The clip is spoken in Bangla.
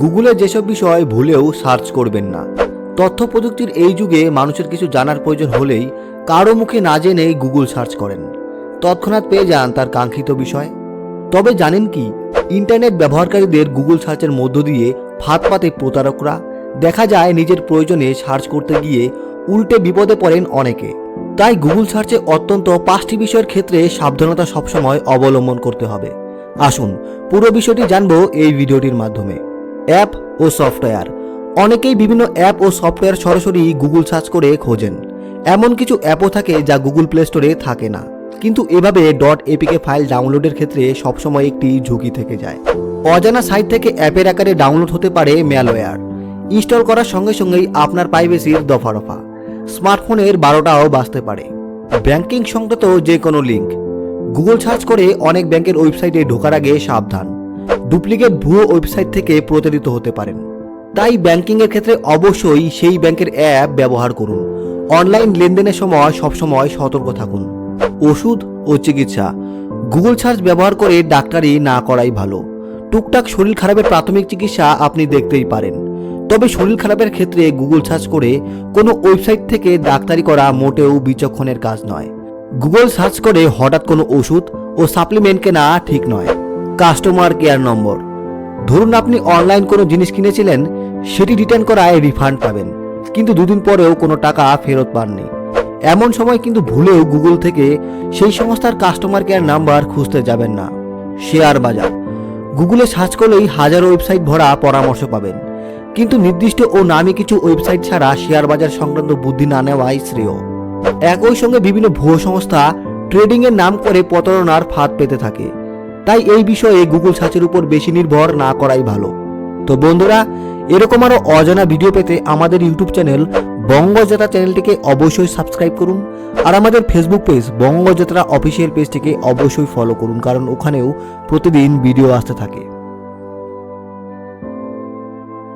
গুগলে যেসব বিষয় ভুলেও সার্চ করবেন না। তথ্য প্রযুক্তির এই যুগে মানুষের কিছু জানার প্রয়োজন হলেই কারও মুখে না জেনেই গুগল সার্চ করেন। তৎক্ষণাৎ পেয়ে যান তার কাঙ্ক্ষিত বিষয়। তবে জানেন কি, ইন্টারনেট ব্যবহারকারীদের গুগল সার্চের মধ্য দিয়ে ফাঁদ পাতে প্রতারকরা। দেখা যায় নিজের প্রয়োজনে সার্চ করতে গিয়ে উল্টে বিপদে পড়েন অনেকে। তাই গুগল সার্চে অত্যন্ত পাঁচটি বিষয়ের ক্ষেত্রে সাবধানতা সবসময় অবলম্বন করতে হবে। আসুন, পুরো বিষয়টি জানব এই ভিডিওটির মাধ্যমে। অ্যাপ ও সফটওয়্যার। অনেকেই বিভিন্ন অ্যাপ ও সফটওয়্যার সরাসরি গুগল সার্চ করে খোঁজেন। এমন কিছু অ্যাপও থাকে যা গুগল প্লে স্টোরে থাকে না। কিন্তু এভাবে. ডট এপিকে ফাইল ডাউনলোডের ক্ষেত্রে সবসময় একটি ঝুঁকি থেকে যায়। অজানা সাইট থেকে অ্যাপের আকারে ডাউনলোড হতে পারে ম্যালওয়্যার। ইনস্টল করার সঙ্গে সঙ্গেই আপনার প্রাইভেসির দফা রফা। স্মার্টফোনের বারোটাও বাঁচতে পারে। ব্যাংকিং সংক্রান্ত যে কোনো লিঙ্ক গুগল সার্চ করে অনেক ব্যাংকের ওয়েবসাইটে ঢোকার আগে সাবধান। ডুপ্লিকেট ভুয়ো ওয়েবসাইট থেকে প্রতারিত হতে পারেন। তাই ব্যাংকিংয়ের ক্ষেত্রে অবশ্যই সেই ব্যাংকের অ্যাপ ব্যবহার করুন। অনলাইন লেনদেনের সময় সবসময় সতর্ক থাকুন। ওষুধ ও চিকিৎসা। গুগল সার্চ ব্যবহার করে ডাক্তারি না করাই ভালো। টুকটাক শরীর খারাপের প্রাথমিক চিকিৎসা আপনি দেখতেই পারেন। তবে শরীর খারাপের ক্ষেত্রে গুগল সার্চ করে কোনো ওয়েবসাইট থেকে ডাক্তারি করা মোটেও বিচক্ষণের কাজ নয়। গুগল সার্চ করে হঠাৎ কোনো ওষুধ ও সাপ্লিমেন্ট কেনা ঠিক নয়। কাস্টমার কেয়ার নম্বর ধরুন আপনি অনলাইন কোনো জিনিস কিনেছিলেন, সেটি রিটার্ন করায় রিফান্ড পাবেন। কিন্তু দুদিন পরেও কোনো টাকা ফেরত পাননি। এমন সময় কিন্তু ভুলেও গুগল থেকে সেই সংস্থার কাস্টমার কেয়ার নাম্বার খুঁজতে যাবেন না। শেয়ার বাজার। গুগলে সার্চ করলেই হাজার ওয়েবসাইট ভরা পরামর্শ পাবেন। কিন্তু নির্দিষ্ট ও নামী কিছু ওয়েবসাইট ছাড়া শেয়ার বাজার সংক্রান্ত বুদ্ধি না নেওয়াই শ্রেয়। একই সঙ্গে বিভিন্ন ভুয়ো সংস্থা ট্রেডিং এর নাম করে প্রতারণার ফাঁদ পেতে থাকে। তাই এই বিষয়ে গুগল সার্চের উপর বেশি নির্ভর না করাই ভালো। তো বন্ধুরা, এরকম আরও অজানা ভিডিও পেতে আমাদের ইউটিউব চ্যানেল বঙ্গযাত্রা চ্যানেলটিকে অবশ্যই সাবস্ক্রাইব করুন আর আমাদের ফেসবুক পেজ বঙ্গযাত্রা অফিসিয়াল পেজটিকে অবশ্যই ফলো করুন, কারণ ওখানেও প্রতিদিন ভিডিও আসতে থাকে।